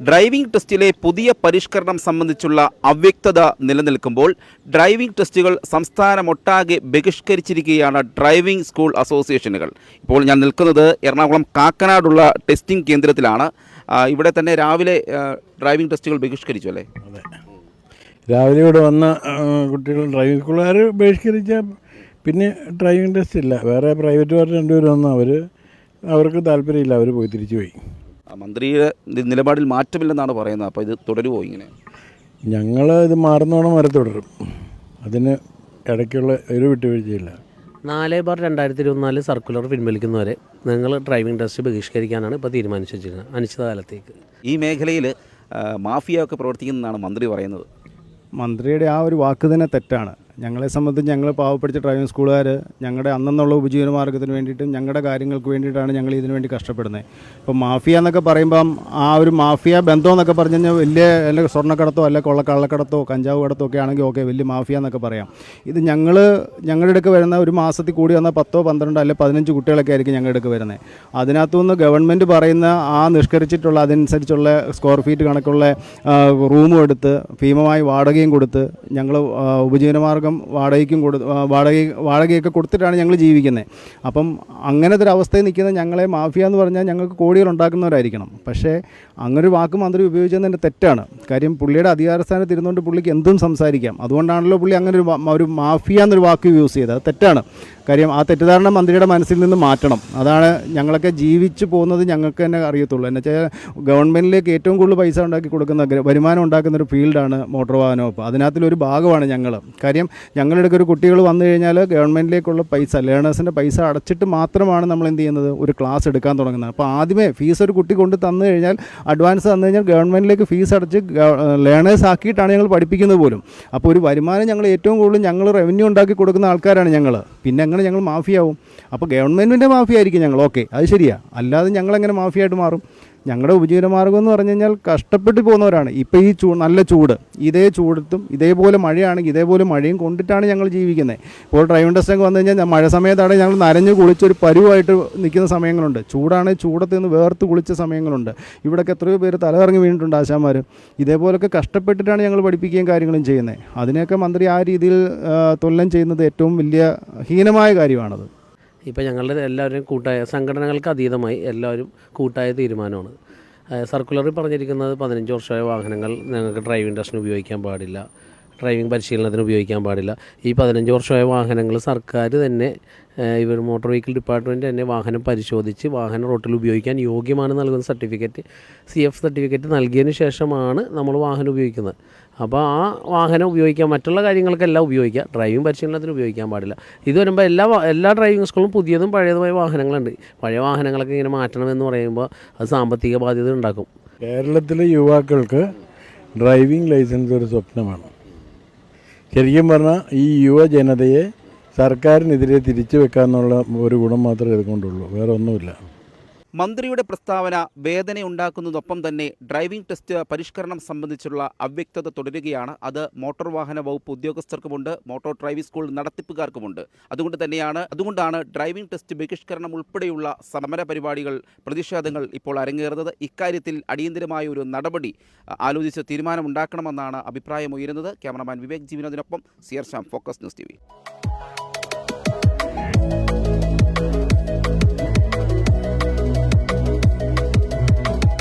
Driving ടെസ്റ്റിലെ പുതിയ പരിഷ്കരണം സംബന്ധിച്ചുള്ള അവ്യക്തത നിലനിൽക്കുമ്പോൾ ഡ്രൈവിംഗ് ടെസ്റ്റുകൾ സംസ്ഥാനമൊട്ടാകെ ബഹിഷ്കരിച്ചിരിക്കുകയാണ് ഡ്രൈവിംഗ് സ്കൂൾ അസോസിയേഷനുകൾ. ഇപ്പോൾ ഞാൻ നിൽക്കുന്നത് എറണാകുളം കാക്കനാടുള്ള ടെസ്റ്റിംഗ് കേന്ദ്രത്തിലാണ്. ഇവിടെ തന്നെ രാവിലെ ഡ്രൈവിംഗ് ടെസ്റ്റുകൾ ബഹിഷ്കരിച്ചു അല്ലേ? രാവിലെ ഇവിടെ വന്ന കുട്ടികൾ ഡ്രൈവിംഗ് സ്കൂളുകാർ ബഹിഷ്കരിച്ച പിന്നെ ഡ്രൈവിംഗ് ടെസ്റ്റ് ഇല്ല. വേറെ പ്രൈവറ്റുകാർ രണ്ടുപേരും വന്ന് അവർ അവർക്ക് താല്പര്യമില്ല. അവർ പോയി തിരിച്ചു പോയി. മന്ത്രിയുടെ നിലപാടിൽ മാറ്റമില്ലെന്നാണ് പറയുന്നത്. അപ്പോൾ ഇത് തുടരുമോ ഇങ്ങനെ? ഞങ്ങൾ ഇത് മാറുന്നോണം വരെ തുടരും. അതിന് ഇടയ്ക്കുള്ള ഒരു വിട്ടുവീഴ്ചയില്ല. നാല് ബാർ രണ്ടായിരത്തി ഇരുപത്തിനാല് സർക്കുലർ പിൻവലിക്കുന്നവരെ നിങ്ങൾ ഡ്രൈവിംഗ് ടെസ്റ്റ് ബഹിഷ്കരിക്കാനാണ് ഇപ്പോൾ തീരുമാനിച്ചിരിക്കുന്നത് അനിശ്ചിതകാലത്തേക്ക്. ഈ മേഖലയിൽ മാഫിയ ഒക്കെ പ്രവർത്തിക്കുന്നതാണ് മന്ത്രി പറയുന്നത്. മന്ത്രിയുടെ ആ ഒരു വാക്ക് തന്നെ തെറ്റാണ്. ഞങ്ങളെ സംബന്ധിച്ച് ഞങ്ങൾ പാവപ്പെടുത്ത ഡ്രൈവിംഗ് സ്കൂളുകാർ ഞങ്ങളുടെ അന്നെന്നുള്ള ഉപജീവന മാർഗത്തിന് വേണ്ടിയിട്ടും ഞങ്ങളുടെ കാര്യങ്ങൾക്ക് വേണ്ടിയിട്ടാണ് ഞങ്ങൾ ഇതിനു വേണ്ടി കഷ്ടപ്പെടുന്നത്. ഇപ്പോൾ മാഫിയ എന്നൊക്കെ പറയുമ്പം ആ ഒരു മാഫിയ ബന്ധം എന്നൊക്കെ പറഞ്ഞു കഴിഞ്ഞാൽ വലിയ അല്ലെങ്കിൽ സ്വർണക്കടത്തോ അല്ലെ കൊള്ള കള്ളക്കടത്തോ കഞ്ചാവ് കടത്തോ ഒക്കെ ആണെങ്കിൽ ഓക്കെ വലിയ മാഫിയ എന്നൊക്കെ പറയാം. ഇത് ഞങ്ങൾ ഞങ്ങളുടെ അടുക്ക് വരുന്ന ഒരു മാസത്തിൽ കൂടി വന്ന പത്തോ പന്ത്രണ്ടോ അല്ലെ പതിനഞ്ച് കുട്ടികളൊക്കെ ആയിരിക്കും ഞങ്ങളുടെ അടുക്ക് വരുന്നത്. അതിനകത്തുനിന്ന് ഗവൺമെന്റ് പറയുന്ന ആ നിഷ്കരിച്ചിട്ടുള്ള അതനുസരിച്ചുള്ള സ്ക്വയർ ഫീറ്റ് കണക്കുള്ള റൂമും എടുത്ത് ഭീമമായി വാടകയും കൊടുത്ത് ഞങ്ങൾ ഉപജീവനമാർഗം വാടകയ്ക്കും കൊടു വാടക വാടകയൊക്കെ കൊടുത്തിട്ടാണ് ഞങ്ങൾ ജീവിക്കുന്നത് അപ്പം അങ്ങനത്തെ ഒരു അവസ്ഥയിൽ നിൽക്കുന്ന ഞങ്ങളെ മാഫിയ എന്ന് പറഞ്ഞാൽ ഞങ്ങൾക്ക് കോടികൾ ഉണ്ടാക്കുന്നവരായിരിക്കണം. പക്ഷേ അങ്ങനൊരു വാക്ക് മന്ത്രി ഉപയോഗിച്ചത് തന്നെ തെറ്റാണ്. കാര്യം പുള്ളിയുടെ അധികാരസ്ഥാനത്ത് ഇരുന്നുകൊണ്ട് പുള്ളിക്ക് എന്തും സംസാരിക്കാം. അതുകൊണ്ടാണല്ലോ പുള്ളി അങ്ങനെ ഒരു ഒരു മാഫിയ എന്നൊരു വാക്ക് യൂസ് ചെയ്തത്. അത് തെറ്റാണ്. കാര്യം ആ തെറ്റിദ്ധാരണ മന്ത്രിയുടെ മനസ്സിൽ നിന്ന് മാറ്റണം. അതാണ് ഞങ്ങളൊക്കെ ജീവിച്ചു പോകുന്നത് ഞങ്ങൾക്ക് തന്നെ അറിയത്തുള്ളൂ. എന്ന് വെച്ചാൽ ഗവൺമെന്റിലേക്ക് ഏറ്റവും കൂടുതൽ പൈസ ഉണ്ടാക്കി കൊടുക്കുന്ന വരുമാനം ഉണ്ടാക്കുന്ന ഒരു ഫീൽഡാണ് മോട്ടോർ വാഹന വകുപ്പ് അതിനകത്തിലൊരു ഭാഗമാണ് ഞങ്ങൾ കാര്യം ഞങ്ങളുടെ ഒരു കുട്ടികൾ വന്നു കഴിഞ്ഞാൽ ഗവൺമെന്റിലേക്കുള്ള പൈസ ലേണേഴ്സിന്റെ പൈസ അടച്ചിട്ട് മാത്രമാണ് നമ്മൾ എന്ത് ചെയ്യുന്നത്? ഒരു ക്ലാസ് എടുക്കാൻ തുടങ്ങുന്നത്. അപ്പോൾ ആദ്യമേ ഫീസ് ഒരു കുട്ടി കൊണ്ട് തന്നു കഴിഞ്ഞാൽ അഡ്വാൻസ് തന്നു കഴിഞ്ഞാൽ ഗവൺമെന്റിലേക്ക് ഫീസ് അടച്ച് ലേണേഴ്സ് ആക്കിയിട്ടാണ് ഞങ്ങൾ പഠിപ്പിക്കുന്നത് പോലും. അപ്പോൾ ഒരു വരുമാനം ഞങ്ങൾ ഏറ്റവും കൂടുതൽ ഞങ്ങൾ റവന്യൂ ഉണ്ടാക്കി കൊടുക്കുന്ന ആൾക്കാരാണ് ഞങ്ങൾ. പിന്നെ അങ്ങനെ ഞങ്ങൾ മാഫിയാവും. അപ്പോൾ ഗവൺമെന്റിന്റെ മാഫിയായിരിക്കും ഞങ്ങൾ. ഓക്കെ അത് ശരിയാണ് അല്ലാതെ ഞങ്ങളെങ്ങനെ മാഫിയായിട്ട് മാറും? ഞങ്ങളുടെ ഉപജീവന മാർഗം എന്ന് പറഞ്ഞു കഴിഞ്ഞാൽ കഷ്ടപ്പെട്ട് പോകുന്നവരാണ്. ഇപ്പോൾ ഈ ചൂ നല്ല ചൂട് ഇതേ ചൂടത്തും ഇതേപോലെ മഴയാണെങ്കിൽ ഇതേപോലെ മഴയും കൊണ്ടിട്ടാണ് ഞങ്ങൾ ജീവിക്കുന്നത് ഇപ്പോൾ ഡ്രൈവിംഗ് ടെസ്റ്റ് ഒക്കെ വന്നു കഴിഞ്ഞാൽ മഴ സമയത്താണ് ഞങ്ങൾ നനഞ്ഞ് കുളിച്ചൊരു പരുവായിട്ട് നിൽക്കുന്ന സമയങ്ങളുണ്ട്. ചൂടാണ് ചൂടത്ത് നിന്ന് വേർത്ത് കുളിച്ച സമയങ്ങളുണ്ട്. ഇവിടെയൊക്കെ എത്രയോ പേര് തലകറങ്ങി വീണിട്ടുണ്ട് ആശാന്മാർ ഇതേപോലൊക്കെ കഷ്ടപ്പെട്ടിട്ടാണ് ഞങ്ങൾ പഠിപ്പിക്കുകയും കാര്യങ്ങളും ചെയ്യുന്നത് അതിനെയൊക്കെ മന്ത്രി ആ രീതിയിൽ തൊല്ലം ചെയ്യുന്നത് ഏറ്റവും വലിയ ഹീനമായ കാര്യമാണത്. ഇപ്പോൾ ഞങ്ങളുടെ എല്ലാവരും കൂട്ടായ സംഘടനകൾക്ക് അതീതമായി എല്ലാവരും കൂട്ടായ തീരുമാനമാണ്. സർക്കുലറിൽ പറഞ്ഞിരിക്കുന്നത് പതിനഞ്ച് വർഷമായ വാഹനങ്ങൾ ഞങ്ങൾക്ക് ഡ്രൈവിംഗ് ടെസ്റ്റിന് ഉപയോഗിക്കാൻ പാടില്ല. ഡ്രൈവിംഗ് പരിശീലനത്തിന് ഉപയോഗിക്കാൻ പാടില്ല. ഈ പതിനഞ്ച് വർഷമായ വാഹനങ്ങൾ സർക്കാർ തന്നെ ഇവർ മോട്ടോർ വെഹിക്കിൾ ഡിപ്പാർട്ട്മെന്റ് തന്നെ വാഹനം പരിശോധിച്ച് വാഹനം റോട്ടിൽ ഉപയോഗിക്കാൻ യോഗ്യമാണ് നൽകുന്ന സർട്ടിഫിക്കറ്റ് സി എഫ് സർട്ടിഫിക്കറ്റ് നൽകിയതിന് ശേഷമാണ് നമ്മൾ വാഹനം ഉപയോഗിക്കുന്നത്. അപ്പോൾ ആ വാഹനം ഉപയോഗിക്കാൻ മറ്റുള്ള കാര്യങ്ങൾക്കെല്ലാം ഉപയോഗിക്കാം. ഡ്രൈവിംഗ് പരിശീലനത്തിന് ഉപയോഗിക്കാൻ പാടില്ല. ഇത് വരുമ്പോൾ എല്ലാ എല്ലാ ഡ്രൈവിംഗ് സ്കൂളും പുതിയതും പഴയതുമായ വാഹനങ്ങളുണ്ട്. പഴയ വാഹനങ്ങളൊക്കെ ഇങ്ങനെ മാറ്റണമെന്ന് പറയുമ്പോൾ അത് സാമ്പത്തിക ബാധ്യത ഉണ്ടാക്കും. കേരളത്തിലെ യുവാക്കൾക്ക് ഡ്രൈവിംഗ് ലൈസൻസ് ഒരു സ്വപ്നമാണ്. ശരിക്കും പറഞ്ഞാൽ ഈ യുവജനതയെ സർക്കാരിനെതിരെ തിരിച്ചു വെക്കാന്നുള്ള ഒരു ഗുണം മാത്രമേ ഇതുകൊണ്ടുള്ളൂ. വേറെ ഒന്നുമില്ല. മന്ത്രിയുടെ പ്രസ്താവന വേദനയുണ്ടാക്കുന്നതൊപ്പം തന്നെ ഡ്രൈവിംഗ് ടെസ്റ്റ് പരിഷ്കരണം സംബന്ധിച്ചുള്ള അവ്യക്തത തുടരുകയാണ്. അത് മോട്ടോർ വാഹന വകുപ്പ് ഉദ്യോഗസ്ഥർക്കുമുണ്ട് മോട്ടോർ ഡ്രൈവിംഗ് സ്കൂൾ നടത്തിപ്പുകാർക്കുമുണ്ട്. അതുകൊണ്ട് തന്നെയാണ് അതുകൊണ്ടാണ് ഡ്രൈവിംഗ് ടെസ്റ്റ് ബഹിഷ്കരണം ഉൾപ്പെടെയുള്ള സമര പരിപാടികൾ പ്രതിഷേധങ്ങൾ ഇപ്പോൾ അരങ്ങേറുന്നത്. ഇക്കാര്യത്തിൽ അടിയന്തരമായ ഒരു നടപടി ആലോചിച്ച് തീരുമാനമുണ്ടാക്കണമെന്നാണ് അഭിപ്രായമുയരുന്നത് ക്യാമറമാൻ വിവേക് ജീവനോദിനൊപ്പം സിയർ ശ്യാം ഫോക്കസ് ന്യൂസ് ടി